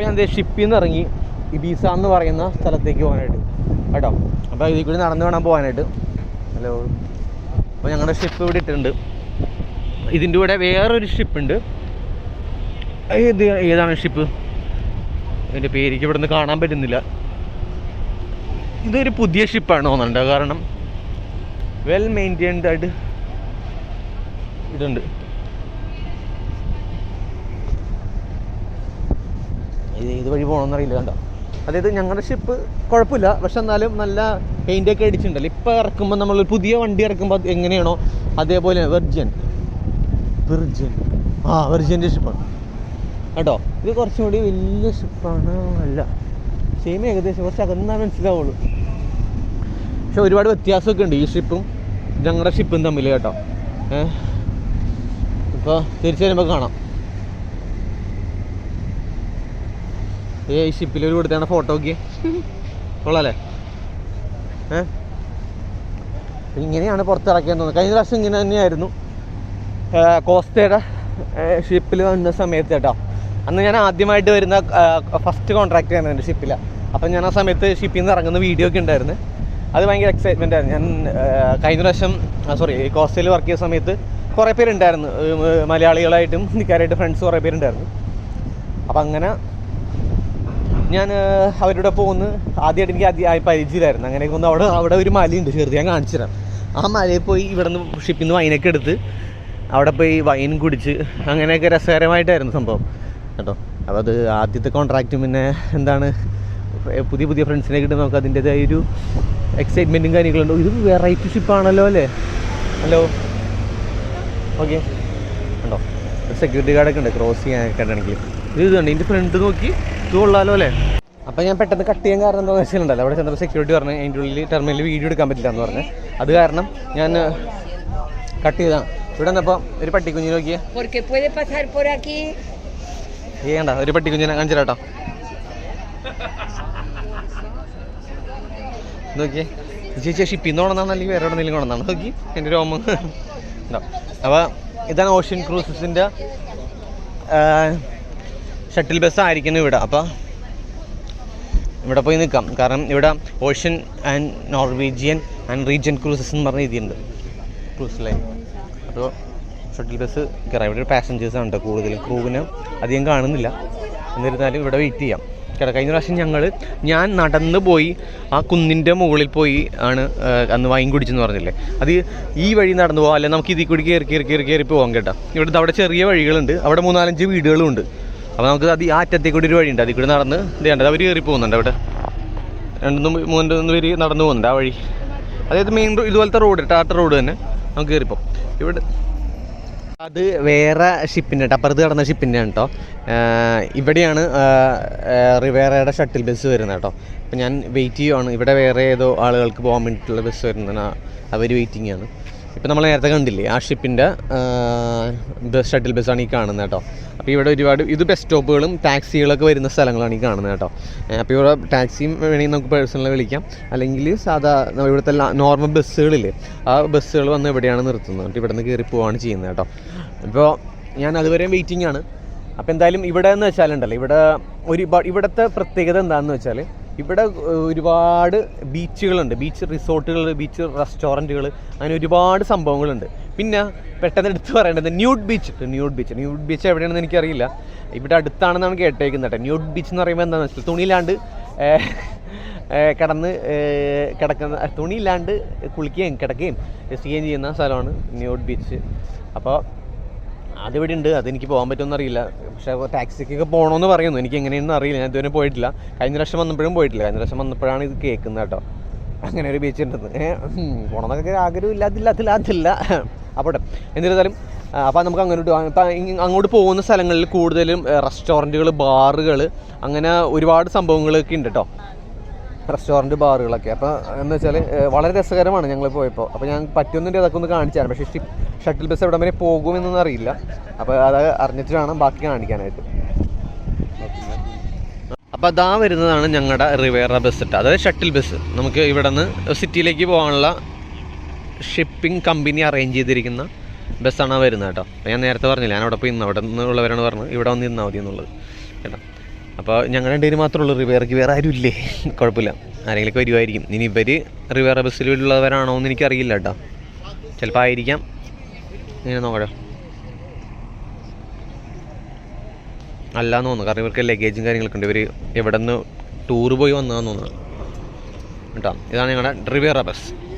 അപ്പോൾ ഞാൻ ഷിപ്പിൽ നിന്ന് ഇറങ്ങി ഇബീസ എന്ന് പറയുന്ന സ്ഥലത്തേക്ക് പോകാനായിട്ട്. കേട്ടോ? അപ്പോൾ ഇതിൽ കൂടി നടന്നു വേണം പോകാനായിട്ട്. ഹലോ? അപ്പോൾ ഞങ്ങളുടെ ഷിപ്പ് ഇവിടെ ഇട്ടിട്ടുണ്ട്. ഇതിന്റെ കൂടെ വേറൊരു ഷിപ്പുണ്ട് ഏത് ഏതാണ് ഷിപ്പ് ഇതിന്റെ പേരിക്ക് ഇവിടെ നിന്ന് കാണാൻ പറ്റുന്നില്ല. ഇതൊരു പുതിയ ഷിപ്പാണ് തോന്നുന്നുണ്ട്. കാരണം വെൽ മെയിന്റൈൻഡ് ആയിട്ട് ഇതുണ്ട്. ഇത് ഏത് വഴി പോകണമെന്നറിയില്ല കണ്ടോ? അതായത് ഞങ്ങളുടെ ഷിപ്പ് കുഴപ്പമില്ല പക്ഷെ എന്നാലും നല്ല പെയിന്റ് ഒക്കെ അടിച്ചിട്ടുണ്ടല്ലോ ഇപ്പോൾ ഇറക്കുമ്പോൾ നമ്മൾ പുതിയ വണ്ടി ഇറക്കുമ്പോൾ എങ്ങനെയാണോ അതേപോലെ വെർജൻ വെർജൻ ആ വെർജന്റെ ഷിപ്പാണ് കേട്ടോ ഇത് കുറച്ചും കൂടി വലിയ ഷിപ്പാണ് അല്ല സെയിം ഏകദേശം. കുറച്ച് അകന്നാ മനസ്സിലാവുള്ളൂ. പക്ഷെ ഒരുപാട് വ്യത്യാസമൊക്കെ ഉണ്ട് ഈ ഷിപ്പും ഞങ്ങളുടെ ഷിപ്പും തമ്മിൽ കേട്ടോ. ഏഹ് ഇപ്പോൾ തിരിച്ചു വരുമ്പോൾ കാണാം. ഏ ഈ ഷിപ്പിൽ ഒരു കൊടുത്താണ് ഫോട്ടോ ഒക്കെ. കൊള്ളാല്ലേ? ഇങ്ങനെയാണ് പുറത്തിറക്കിയെന്ന് തോന്നുന്നത്. കഴിഞ്ഞ പ്രാവശ്യം ഇങ്ങനെ തന്നെയായിരുന്നു. കോസ്റ്റയുടെ ഷിപ്പിൽ വന്ന സമയത്ത് കേട്ടോ. അന്ന് ഞാൻ ആദ്യമായിട്ട് വരുന്ന ഫസ്റ്റ് കോൺട്രാക്ട് ആയിരുന്നു എന്റെ ഷിപ്പിൽ അപ്പം ഞാൻ ആ സമയത്ത് ഷിപ്പിൽ നിന്ന് ഇറങ്ങുന്ന വീഡിയോ ഒക്കെ ഉണ്ടായിരുന്നു. അത് ഭയങ്കര എക്സൈറ്റ്മെന്റ് ആയിരുന്നു. ഞാൻ കഴിഞ്ഞ പ്രാവശ്യം സോറി കോസ്റ്റയിൽ വർക്ക് ചെയ്ത സമയത്ത് കുറേ പേരുണ്ടായിരുന്നു. മലയാളികളായിട്ടും ഹിന്ദിക്കാരായിട്ട് ഫ്രണ്ട്സ് കുറേ പേരുണ്ടായിരുന്നു. അപ്പം അങ്ങനെ ഞാൻ അവരുടെ പോകുന്ന ആദ്യമായിട്ട് എനിക്ക് ആദ്യം പരിചയമായിരുന്നു അങ്ങനെയൊക്കെ ഒന്ന് അവിടെ അവിടെ ഒരു മലയുണ്ട്. ചെറുത് ഞാൻ കാണിച്ചു തരാം ആ മലയിൽ പോയി ഇവിടെ നിന്ന് ഷിപ്പിൽ നിന്ന് വൈനൊക്കെ എടുത്ത് അവിടെ പോയി വൈൻ കുടിച്ച് അങ്ങനെയൊക്കെ രസകരമായിട്ടായിരുന്നു സംഭവം. കേട്ടോ? അപ്പോൾ അത് ആദ്യത്തെ കോൺട്രാക്റ്റും പിന്നെ എന്താണ്? പുതിയ പുതിയ ഫ്രണ്ട്സിനെ കിട്ടും നമുക്ക് അതിന്റെതായ ഒരു എക്സൈറ്റ്മെന്റും കാര്യങ്ങളുണ്ട് ഇത് വെറൈറ്റി ഷിപ്പാണല്ലോ അല്ലേ? ഹലോ ഓക്കെ ഉണ്ടോ സെക്യൂരിറ്റി ഗാർഡൊക്കെ ഉണ്ട്. ക്രോസ് ചെയ്യാനൊക്കെ ഉണ്ടെങ്കിൽ ഇത് ഇതുണ്ട്. ഇതിന്റെ ഫ്രണ്ട് നോക്കി. ഇത് കൊള്ളാലോ അല്ലേ? അപ്പോൾ ഞാൻ പെട്ടെന്ന് കട്ട് ചെയ്യാൻ കാരണം എന്താ വെച്ചിട്ടുണ്ടല്ലോ. അവിടെ ചെന്നപ്പോൾ സെക്യൂരിറ്റി പറഞ്ഞു അതിന്റെ ഉള്ളിൽ ടെർമിനലിൽ വീഡിയോ എടുക്കാൻ പറ്റില്ല എന്ന് പറഞ്ഞു. അത് കാരണം ഞാൻ കട്ട് ചെയ്താണ് ഇവിടെ നിന്നപ്പോൾ ഒരു പട്ടിക്കുഞ്ഞിനെ നോക്കിയേ. Porque puede pasar por aquí. ചെയ്യണ്ട ഒരു പട്ടിക്കുഞ്ഞിനെ കാണിച്ചിട്ടോ നോക്കിയേ. ചേച്ചി ഷിപ്പിൽ നിന്ന് കൊണ്ടാണ് അല്ലെങ്കിൽ വേറെ എവിടെ നിന്നെങ്കിലും കൊണ്ടാണ് നോക്കി എന്റെ രോമം ഉണ്ടാവും അപ്പോൾ ഇതാണ് ഓഷ്യൻ ക്രൂസസിന്റെ ഷട്ടിൽ ബസ് ഇവിടെ. അപ്പോൾ ഇവിടെ പോയി നിൽക്കാം. കാരണം ഇവിടെ ocean and Norwegian and region cruises എന്ന് പറഞ്ഞ രീതിയുണ്ട്. ക്രൂസ് ലൈൻ അപ്പോൾ ഷട്ടിൽ ബസ് കയറാം. ഇവിടെ പാസഞ്ചേഴ്സ് ആണ് കേട്ടോ കൂടുതലും. ക്രൂവിന് അധികം കാണുന്നില്ല. എന്നിരുന്നാലും ഇവിടെ വെയിറ്റ് ചെയ്യാം. കേട്ടോ കഴിഞ്ഞ പ്രാവശ്യം ഞങ്ങൾ ഞാൻ നടന്ന് പോയി ആ കുന്നിന്റെ മുകളിൽ പോയി ആണ് അന്ന് വൈൻ കുടിച്ചെന്ന് പറഞ്ഞില്ലേ. അത് ഈ വഴി നടന്നു പോകാം അല്ലെങ്കിൽ നമുക്ക് ഇതിൽ കൂടി കയറി കയറി കയറി കയറി പോകാം കേട്ടോ. ഇവിടുത്തെ അവിടെ ചെറിയ വഴികളുണ്ട്. അവിടെ മൂന്നാലഞ്ച് വീടുകളും ഉണ്ട് അപ്പോൾ നമുക്ക് അത് ഈ അറ്റത്തേക്ക് കൂടി ഒരു വഴിയുണ്ട്. അതിൽ കൂടി നടന്ന് ചെയ്യേണ്ടത് അവർ കയറി പോകുന്നുണ്ട് അവിടെ. രണ്ടും മൂന്ന് പേര് നടന്നു പോകുന്നുണ്ട് ആ വഴി. അതായത് മെയിൻ ഇതുപോലത്തെ റോഡ് ടാറ്റ റോഡ് തന്നെ നമുക്ക് കയറിപ്പോൾ ഇവിടെ അത് വേറെ ഷിപ്പിന്റെ അപ്പുറത്ത് കിടന്ന ഷിപ്പിന്റെ ആണ് കേട്ടോ. ഇവിടെയാണ് റിവേറയുടെ ഷട്ടിൽ ബസ് വരുന്നത് കേട്ടോ. അപ്പം ഞാൻ വെയിറ്റ് ചെയ്യുവാണ്. ഇവിടെ വേറെ ഏതോ ആളുകൾക്ക് പോകാൻ വേണ്ടിയിട്ടുള്ള ബസ് വരുന്നതാണ് അവർ വെയിറ്റിംഗ് ആണ്. ഇപ്പം നമ്മൾ നേരത്തെ കണ്ടില്ലേ ആ ഷിപ്പിന്റെ ബസ് ഷട്ടിൽ ബസ്സാണ് ഈ കാണുന്നത് കേട്ടോ. അപ്പോൾ ഇവിടെ ഒരുപാട് ഇത് ബസ് സ്റ്റോപ്പുകളും ടാക്സികളൊക്കെ വരുന്ന സ്ഥലങ്ങളാണ് ഈ കാണുന്നത് കേട്ടോ. അപ്പോൾ ഇവിടെ ടാക്സിയും വേണമെങ്കിൽ നമുക്ക് പേഴ്സണലി വിളിക്കാം. അല്ലെങ്കിൽ സാധാ ഇവിടുത്തെ നോർമൽ ബസ്സുകളില്ലേ ആ ബസ്സുകൾ വന്ന് എവിടെയാണ് നിർത്തുന്നത്? ഇവിടെ നിന്ന് കയറി പോവാണ് ചെയ്യുന്നത് കേട്ടോ. ഇപ്പോൾ ഞാൻ അതുവരെയും വെയിറ്റിംഗ് ആണ്. അപ്പോൾ എന്തായാലും ഇവിടെ എന്ന് വെച്ചാലുണ്ടല്ലോ ഇവിടെ ഒരുപാട് ഇവിടുത്തെ പ്രത്യേകത എന്താണെന്ന് വെച്ചാൽ ഇവിടെ ഒരുപാട് ബീച്ചുകളുണ്ട്. ബീച്ച് റിസോർട്ടുകൾ ബീച്ച് റെസ്റ്റോറന്റുകൾ അങ്ങനെ ഒരുപാട് സംഭവങ്ങളുണ്ട്. പിന്നെ പെട്ടെന്ന് എടുത്ത് പറയേണ്ടത് nude beach nude beach. Nude beach എവിടെയാണെന്ന് എനിക്കറിയില്ല. ഇവിടെ അടുത്താണെന്നാണ് കേട്ടേക്കുന്നത് കേട്ടോ ന്യൂഡ് ബീച്ച് എന്ന് പറയുമ്പോൾ എന്താണെന്ന് വെച്ചാൽ ഏഹ്, കിടന്ന് കിടക്കുന്ന തുണിയില്ലാണ്ട് കുളിക്കുകയും കിടക്കുകയും ചെയ്യുകയും ചെയ്യുന്ന സ്ഥലമാണ് ന്യൂഡ് ബീച്ച്. അപ്പോൾ അതിവിടെ ഉണ്ട് അതെനിക്ക് പോകാൻ പറ്റുമെന്ന് അറിയില്ല. പക്ഷേ ടാക്സിക്കൊക്കെ പോകണമെന്ന് പറയുന്നു. എനിക്ക് എങ്ങനെയാണെന്ന് അറിയില്ല. ഞാൻ ഇതുവരെ പോയിട്ടില്ല. കഴിഞ്ഞ പ്രാവശ്യം വന്നപ്പോഴും പോയിട്ടില്ല. കഴിഞ്ഞ പ്രാവശ്യം വന്നപ്പോഴാണ് ഇത് കേൾക്കുന്നത് കേട്ടോ. അങ്ങനെ ഒരു ബീച്ച് ഉണ്ടെന്ന്. പോകണമെന്നൊക്കെ ആഗ്രഹം ഇല്ല. അതില്ല അതില്ല അപ്പോൾ എന്നിരുന്നാലും അപ്പോൾ നമുക്ക് അങ്ങോട്ട് ഇപ്പം അങ്ങോട്ട് പോകുന്ന സ്ഥലങ്ങളിൽ കൂടുതലും റെസ്റ്റോറന്റുകൾ ബാറുകൾ അങ്ങനെ ഒരുപാട് സംഭവങ്ങളൊക്കെ ഉണ്ട് കേട്ടോ റെസ്റ്റോറന്റ് ബാറുകളൊക്കെ അപ്പോൾ എന്ന് വെച്ചാൽ വളരെ രസകരമാണ് ഞങ്ങൾ പോയപ്പോൾ അപ്പോൾ ഞാൻ പറ്റുന്നതിന്റെ അതൊക്കെ ഒന്ന് കാണിച്ചാണ്. പക്ഷേ ഷിപ്പ് ഷട്ടിൽ ബസ് എവിടെ വരെ പോകുമെന്നൊന്നും അറിയില്ല. അപ്പോൾ അത് അറിഞ്ഞിട്ട് വേണം ബാക്കി കാണിക്കാനായിട്ട്. അപ്പോൾ അതാ വരുന്നതാണ് ഞങ്ങളുടെ റിവേറ ബസ് ഇട്ട് അതായത് ഷട്ടിൽ ബസ് നമുക്ക് ഇവിടെ നിന്ന് സിറ്റിയിലേക്ക് പോകാനുള്ള ഷിപ്പിംഗ് കമ്പനി അറേഞ്ച് ചെയ്തിരിക്കുന്ന ബസ്സാണ് വരുന്നത് കേട്ടോ. ഞാൻ നേരത്തെ പറഞ്ഞില്ല ഞാൻ അവിടെ പോയി ഇന്ന് അവിടെ നിന്നുള്ളവരാണ് പറഞ്ഞത്. ഇവിടെ വന്ന് ഇരുന്നാൽ മതി എന്നുള്ളത്. കേട്ടോ. അപ്പോൾ ഞങ്ങൾ രണ്ടുപേരും മാത്രമേ ഉള്ളൂ റിവേർക്ക് വേറെ ആരും ഇല്ലേ കുഴപ്പമില്ല. ആരെങ്കിലും വരുമായിരിക്കും ഇനി ഇവർ റിവേറ ബസ്സിലുള്ളവരാണോ എന്ന് എനിക്കറിയില്ല കേട്ടോ. ചിലപ്പോൾ ആയിരിക്കാം. ഇങ്ങനെ നോക്കാം അല്ലാന്ന് തോന്നുന്നു. കാരണം ഇവർക്ക് ലഗേജും കാര്യങ്ങളൊക്കെ ഉണ്ട്. ഇവർ എവിടെ നിന്ന് ടൂർ പോയി വന്നതാന്ന് തോന്നുന്നു. കേട്ടോ. ഇതാണ് ഞങ്ങളുടെ റിവേറ ബസ്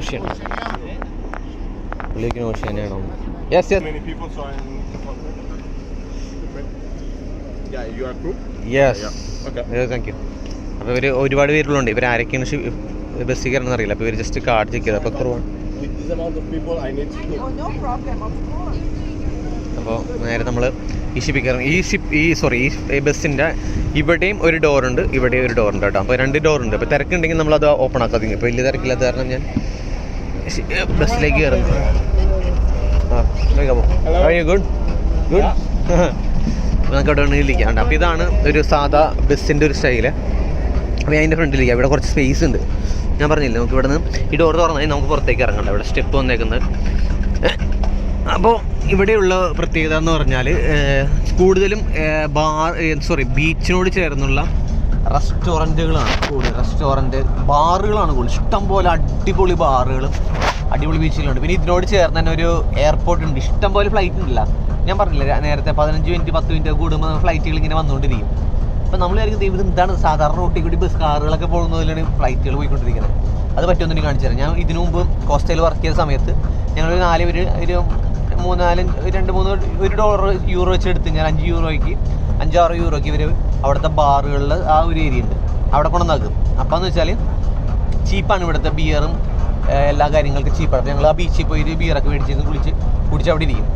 ഓഷ്യൻ പുള്ളിക്ക് ഓഷ്യനാണോ yes yes many people, so I'm. Yeah, you are crew? Yes Yeah. Okay. Thank you അപ്പോൾ ഇവർ ഒരുപാട് പേരുള്ളുണ്ട് ഇവർ ആരൊക്കെയാണ് ബസ് കയറണമെന്ന് അറിയില്ല. അപ്പോൾ ഇവർ ജസ്റ്റ് കാർഡ് ചെക്ക് ചെയ്ത്. അപ്പോൾ course. അപ്പോൾ നേരെ നമ്മൾ ഈ ഷിപ്പിൽ കയറും. ഈ ഷിപ്പ് ഈ സോറി ഈ ബസ്സിന്റെ ഇവിടെയും ഒരു ഡോറുണ്ട് ഇവിടെയും ഒരു ഡോറുണ്ട് കേട്ടോ. അപ്പോൾ രണ്ട് ഡോറുണ്ട് അപ്പോൾ തിരക്കുണ്ടെങ്കിൽ നമ്മളത് ഓപ്പൺ ആക്കാതെ ഇപ്പോൾ വലിയ തിരക്കില്ലാത്ത കാരണം ഞാൻ ബസ്സിലേക്ക് കയറുന്നു ആ ഗുഡ് ഗുഡ് നമുക്ക് അവിടെ വേണമെങ്കിൽ ഇരിക്കാം അപ്പോൾ ഇതാണ് ഒരു സാധാ ബസ്സിന്റെ ഒരു സ്റ്റൈൽ. അപ്പോൾ ഞാൻ അതിന്റെ ഫ്രണ്ടിലേക്ക് ഇവിടെ കുറച്ച് സ്പേസ് ഉണ്ട്. ഞാൻ പറഞ്ഞില്ലേ നമുക്ക് ഇവിടെ നിന്ന് ഈ ഡോർ തുറന്നാൽ നമുക്ക് പുറത്തേക്ക് ഇറങ്ങണ്ട ഇവിടെ സ്റ്റെപ്പ് വന്നേക്കുന്നത്. അപ്പോൾ ഇവിടെയുള്ള പ്രത്യേകത എന്ന് പറഞ്ഞാൽ കൂടുതലും ബാർ സോറി ബീച്ചിനോട് ചേർന്നുള്ള റെസ്റ്റോറന്റുകളാണ് കൂടുതൽ റെസ്റ്റോറന്റ് ബാറുകളാണ് കൂടുതൽ ഇഷ്ടം പോലെ അടിപൊളി ബാറുകളും അടിപൊളി ബീച്ചുകളുണ്ട്. പിന്നെ ഇതിനോട് ചേർന്ന് തന്നെ ഒരു എയർപോർട്ട് ഉണ്ട്. ഇഷ്ടം പോലെ ഫ്ലൈറ്റ് ഉണ്ടല്ല. ഞാൻ പറഞ്ഞില്ല നേരത്തെ പതിനഞ്ച് മിനിറ്റ് പത്ത് മിനിറ്റ് കൂടുമ്പോൾ ഫ്ലൈറ്റുകൾ ഇങ്ങനെ വന്നുകൊണ്ടിരിക്കും അപ്പോൾ നമ്മൾ വിചാരിക്കും ദൈവം എന്താണ്? സാധാരണ റോട്ടിൽ കൂടി ബസ് കാറുകളൊക്കെ പോകുന്നതിലാണ് ഫ്ലൈറ്റുകൾ പോയിക്കൊണ്ടിരിക്കുന്നത്. അത് പറ്റുമെന്ന് കാണിച്ചു തരാം. ഞാൻ ഇതിനു മുമ്പ് കോസ്റ്റയിൽ വർക്ക് ചെയ്ത സമയത്ത് ഞങ്ങൾ നാല് പേര് ഒരു മൂന്നാൽ രണ്ട് മൂന്ന് ഒരു ഡോളർ യൂറോ വെച്ച് എടുത്ത് ഞാൻ അഞ്ച് യൂറോയ്ക്ക് അഞ്ചാറ് യൂറോയ്ക്ക് ഇവർ അവിടുത്തെ ബാറുകളിൽ ആ ഒരു ഏരിയ ഉണ്ട്. അവിടെ കൊണ്ടുവന്നാക്കും അപ്പം എന്ന് വെച്ചാൽ ചീപ്പാണ് ഇവിടുത്തെ ബിയറും എല്ലാ കാര്യങ്ങൾക്കും ചീപ്പാണ് അപ്പോൾ ഞങ്ങൾ ആ ബീച്ചിൽ പോയി ഒരു ബിയറൊക്കെ മേടിച്ചിരുന്ന് കുളിച്ച് കുടിച്ച് അവിടെ ഇരിക്കും.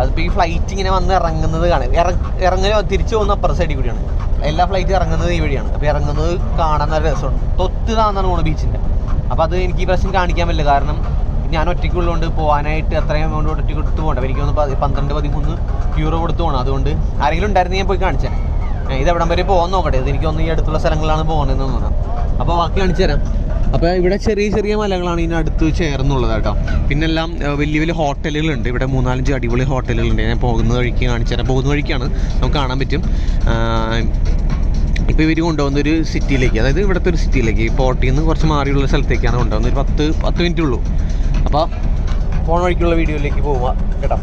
അതിപ്പോൾ ഈ ഫ്ലൈറ്റ് ഇങ്ങനെ വന്ന് ഇറങ്ങുന്നത് കാണാം. ഇറ ഇറങ്ങൽ തിരിച്ചു പോകുന്ന അപ്പുറ സൈഡിൽ കൂടിയാണ് എല്ലാ ഫ്ലൈറ്റും ഇറങ്ങുന്നത് ഈ വഴിയാണ്. അപ്പോൾ ഇറങ്ങുന്നത് കാണാൻ നല്ല രസമാണ്. തൊത്ത് താന്നാണ് പോണത് ബീച്ചിന്റെ അപ്പോൾ അത് എനിക്ക് ഈ പ്രാവശ്യം കാണിക്കാൻ പറ്റില്ല. കാരണം ഞാൻ ഒറ്റയ്ക്കുള്ളതുകൊണ്ട് പോകാനായിട്ട് അത്രയും എമൗണ്ട് ഒറ്റയ്ക്ക് കൊടുത്ത് പോകണ്ട. എനിക്ക് ഒന്ന് പന്ത്രണ്ട് പതിമൂന്ന് യൂറോ കൊടുത്ത് പോകണം അതുകൊണ്ട് ആരെങ്കിലും ഉണ്ടായിരുന്നു ഞാൻ പോയി കാണിച്ചേ ഇത് എവിടം വരെ പോകാൻ നോക്കട്ടെ. ഇത് എനിക്ക് തോന്നുന്നു ഈ അടുത്തുള്ള സ്ഥലങ്ങളിലാണ് പോകുന്നതെന്ന് തോന്നുന്നത് അപ്പോൾ ബാക്കി കാണിച്ചു തരാം. അപ്പോൾ ഇവിടെ ചെറിയ ചെറിയ മലകളാണ് ഇതിന് അടുത്ത് ചേർന്നുള്ളത് കേട്ടോ. പിന്നെല്ലാം വലിയ വലിയ ഹോട്ടലുകളുണ്ട്. ഇവിടെ മൂന്നാലഞ്ച് അടിപൊളി ഹോട്ടലുകളുണ്ട്. ഞാൻ പോകുന്ന വഴിക്ക് കാണിച്ചു തരാം. പോകുന്ന വഴിക്കാണ് നമുക്ക് കാണാൻ പറ്റും. ഇപ്പോൾ ഇവർ കൊണ്ടുപോകുന്ന ഒരു സിറ്റിയിലേക്ക്. അതായത് ഇവിടുത്തെ ഒരു സിറ്റിയിലേക്ക്. ഈ പോർട്ടിൽ നിന്ന് കുറച്ച് മാറിയുള്ള സ്ഥലത്തേക്കാണ് കൊണ്ടുപോകുന്നത്. ഒരു പത്ത് പത്ത് മിനിറ്റ് ഉള്ളൂ. അപ്പോൾ പോണ വഴിക്കുള്ള വീഡിയോയിലേക്ക് പോവുക കേട്ടോ.